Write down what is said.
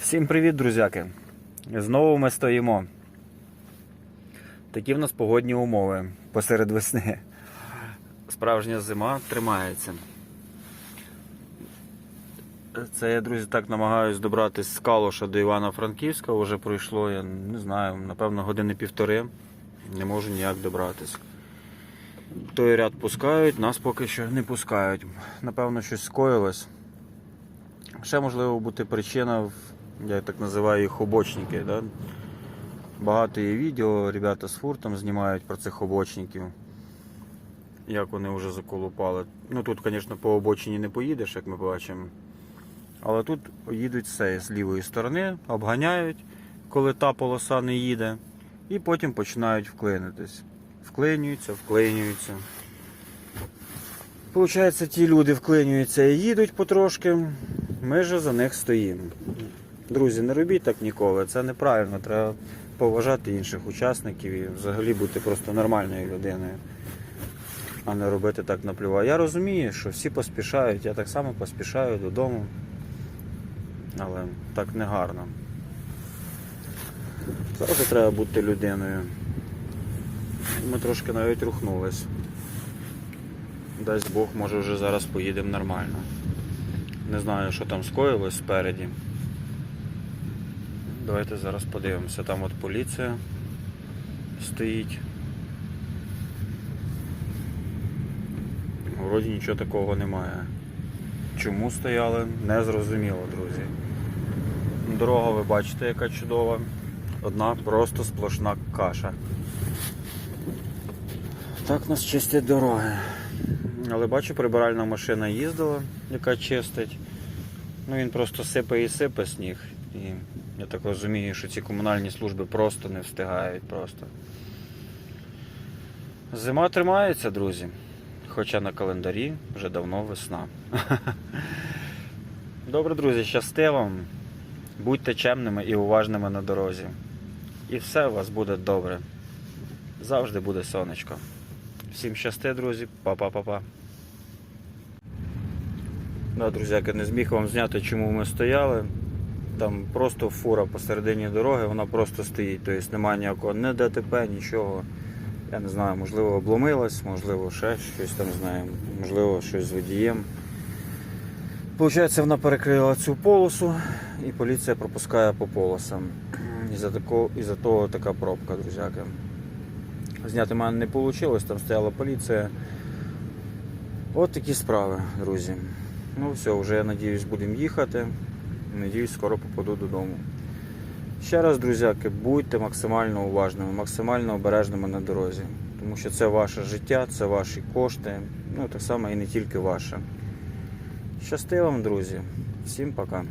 Всім привіт, друзяки! Знову ми стоїмо. Такі в нас погодні умови посеред весни. Справжня зима тримається. Це я, друзі, так намагаюсь добратися з Калуша до Івано-Франківська. Вже пройшло, я не знаю, напевно, години півтори. Не можу ніяк добратися. Той ряд пускають, нас поки що не пускають. Напевно, щось скоїлось. Ще можливо бути причина, в- я так називаю їх обочники. Да? Багато є відео, ребята з фуртом знімають про цих обочників. Як вони вже заколупали. Ну тут, звісно, по обочині не поїдеш, як ми бачимо. Але тут їдуть все з лівої сторони, обганяють, коли та полоса не їде, і потім починають вклинитись. Вклинюються, вклинюються. Получається, ті люди вклинюються і їдуть потрошки. Ми же за них стоїмо. Друзі, не робіть так ніколи. Це неправильно. Треба поважати інших учасників і взагалі бути просто нормальною людиною, а не робити так наплювати. Я розумію, що всі поспішають, я так само поспішаю додому. Але так не гарно. Завжди треба бути людиною. Ми трошки навіть рухнулись. Дасть Бог, може вже зараз поїдемо нормально. Не знаю, що там скоїлось спереді. Давайте зараз подивимося. Там от поліція стоїть. Вроді нічого такого немає. Чому стояли, не зрозуміло, друзі. Дорога ви бачите, яка чудова. Одна просто сплошна каша. Так нас чистять дороги. Але бачу, прибиральна машина їздила, яка чистить. Ну він просто сипе і сипе сніг. І я так розумію, що ці комунальні служби просто не встигають просто. Зима тримається, друзі. Хоча на календарі вже давно весна. Добре, друзі, щасти вам. Будьте чемними і уважними на дорозі. І все у вас буде добре. Завжди буде сонечко. Всім щасти, друзі. Па-па-па-па. Да, друзяки, не зміг вам зняти, чому ми стояли. Там просто фура посередині дороги, вона просто стоїть. Тобто немає ніякого не ДТП, нічого. Я не знаю, можливо, обломилась, можливо, ще щось там знаю, можливо, щось з водієм. Получається, вона перекрила цю полосу і поліція пропускає по полосам. І-за такого, і-за того така пробка, друзяки. Зняти мене не вийшло, там стояла поліція. От такі справи, друзі. Ну все, вже я надіюсь, будемо їхати. Надіюсь, скоро попаду додому. Ще раз, друзяки, будьте максимально уважними, максимально обережними на дорозі. Тому що це ваше життя, це ваші кошти. Ну так само і не тільки ваше. Щасти вам, друзі. Всім пока.